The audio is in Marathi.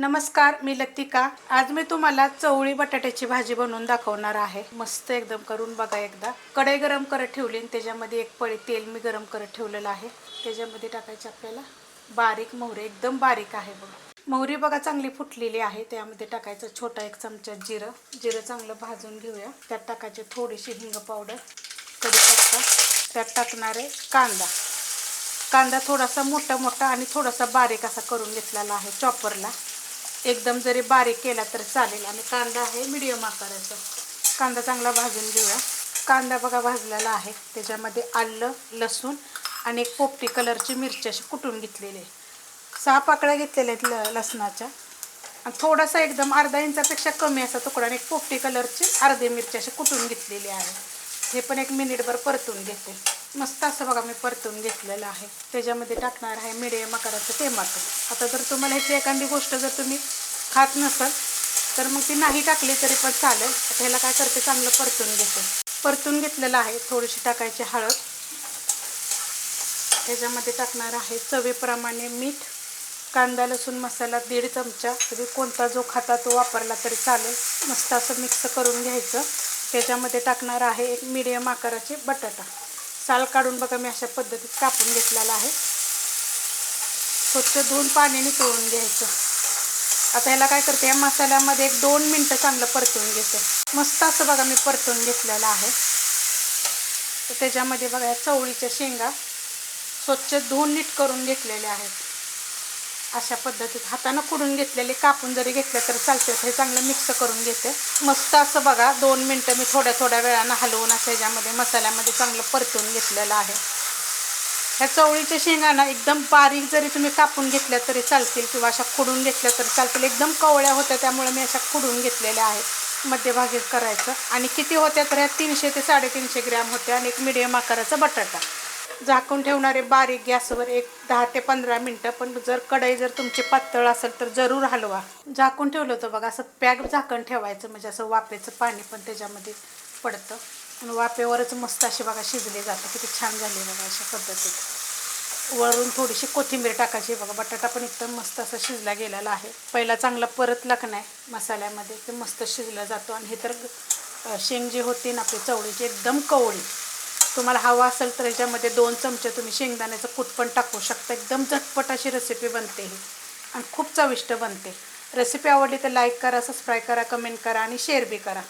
नमस्कार मी लतिका. आज मी तुम्हाला चवळी बटाट्याची भाजी बनवून दाखवणार आहे. मस्त एकदम करून बघा एकदा. कढई गरम करत ठेवली त्याच्यामध्ये एक पळी तेल मी गरम करत ठेवलेलं आहे. त्याच्यामध्ये टाकायचे आपल्याला बारीक मोहरी. एकदम बारीक आहे बघा. मोहरी बघा चांगली फुटलेली आहे. त्यामध्ये टाकायचं छोटा एक चमचा जिरं. जिरं चांगलं भाजून घेऊया. त्यात टाकायचे थोडीशी हिंग पावडर कढीपत्ता. त्यात टाकणारे कांदा. कांदा थोडासा मोठा मोठा आणि थोडासा बारीक असा करून घेतलेला आहे चॉपरला. एकदम जरी बारीक केला तर चालेल. आणि कांदा आहे मिडियम आकाराचा. कांदा चांगला भाजून घेऊया. कांदा बघा भाजलेला आहे. त्याच्यामध्ये आलं लसूण आणि एक पोपटी कलरची मिरची अशी कुटून घेतलेली आहे. सहा पाकळ्या घेतलेल्या आहेत ल लसणाच्या. आणि थोडासा एकदम अर्धा इंचापेक्षा कमी असा तुकडा आणि एक पोपटी कलरची अर्धी मिरची अशी कुटून घेतलेली आहे. हे पण एक मिनिटभर परतून घेते. मस्त असं बघा मी परतून घेतलेलं आहे. त्याच्यामध्ये टाकणार आहे मिडियम आकाराचं टोमॅटो आता जर तुम्हाला ह्याची एखादी गोष्ट जर तुम्ही खात नसाल तर मग ती नाही टाकली तरी पण चालेल. आता ह्याला काय करते चांगलं परतून घेते. परतून घेतलेलं आहे थोडीशी टाकायची हळद. त्याच्यामध्ये टाकणार आहे चवीप्रमाणे मीठ कांदा लसूण मसाला दीड चमचा. तुम्ही कोणता जो खाता तो वापरला तरी चालेल. मस्त असं मिक्स करून घ्यायचं. त्याच्यामध्ये टाकणार आहे एक मिडियम आकाराचे बटाटा. साल काढून बघा मी अशा पद्धतीत कापून घेतलेला आहे. स्वच्छ धुवून पाण्याने पिळून घ्यायचं. आता ह्याला काय करते या मसाल्यामध्ये एक दोन मिनटं चांगलं परतून घेते. मस्त असं बघा मी परतून घेतलेलं आहे. तर त्याच्यामध्ये बघा या चवळीच्या शेंगा स्वच्छ धुवून नीट करून घेतलेल्या आहेत. अशा पद्धतीत हातानं कुडून घेतलेले कापून जरी घेतले तर चालते हे चांगलं मिक्स करून घेते. मस्त असं बघा दोन मिनटं मी थोड्या थोड्या वेळानं हलवून असं ह्याच्यामध्ये मसाल्यामध्ये चांगलं परतून घेतलेलं आहे. ह्या चवळीच्या शेंगांना एकदम बारीक जरी तुम्ही कापून घेतल्या तरी चालतील किंवा अशा कुडून घेतल्या तरी चालतील. एकदम कवळ्या होत्या त्यामुळे मी अशा कुडून घेतलेल्या आहेत. मध्यभागी करायचं. आणि किती होत्या तर ह्या तीनशे ते साडेतीनशे ग्रॅम होत्या आणि एक मिडियम आकाराचा बटाटा. झाकून ठेवणारे बारीक गॅसवर एक दहा ते पंधरा मिनटं पण जर कढई जर तुमची पातळ असेल तर जरूर हलवा. झाकून ठेवलं होतं बघा असं पॅक झाकण ठेवायचं म्हणजे असं वाफेचं पाणी पण त्याच्यामध्ये पडतं. आणि वाफेवरच मस्त अशी बघा शिजले जातं किती छान झाले बघा अशा पद्धतीत. वरून थोडीशी कोथिंबीर टाकायची बघा बटाटा पण एकदम मस्त असा शिजला गेलेला आहे. पहिला चांगला परतला का नाही मसाल्यामध्ये ते मस्त शिजला जातो. आणि हे तर शेंग जी होती ना आपली चवळीची एकदम कवळी. तुम्हाला हवा असेल तर याच्यामध्ये दोन चमचे तुम्ही शेंगदाण्याचं कूट पण टाकू शकता. एकदम झटपट अशी रेसिपी बनते ही. आणि खूप चविष्ट बनते. रेसिपी आवडली तर लाईक करा सबस्क्राईब करा कमेंट करा आणि शेअर बी करा.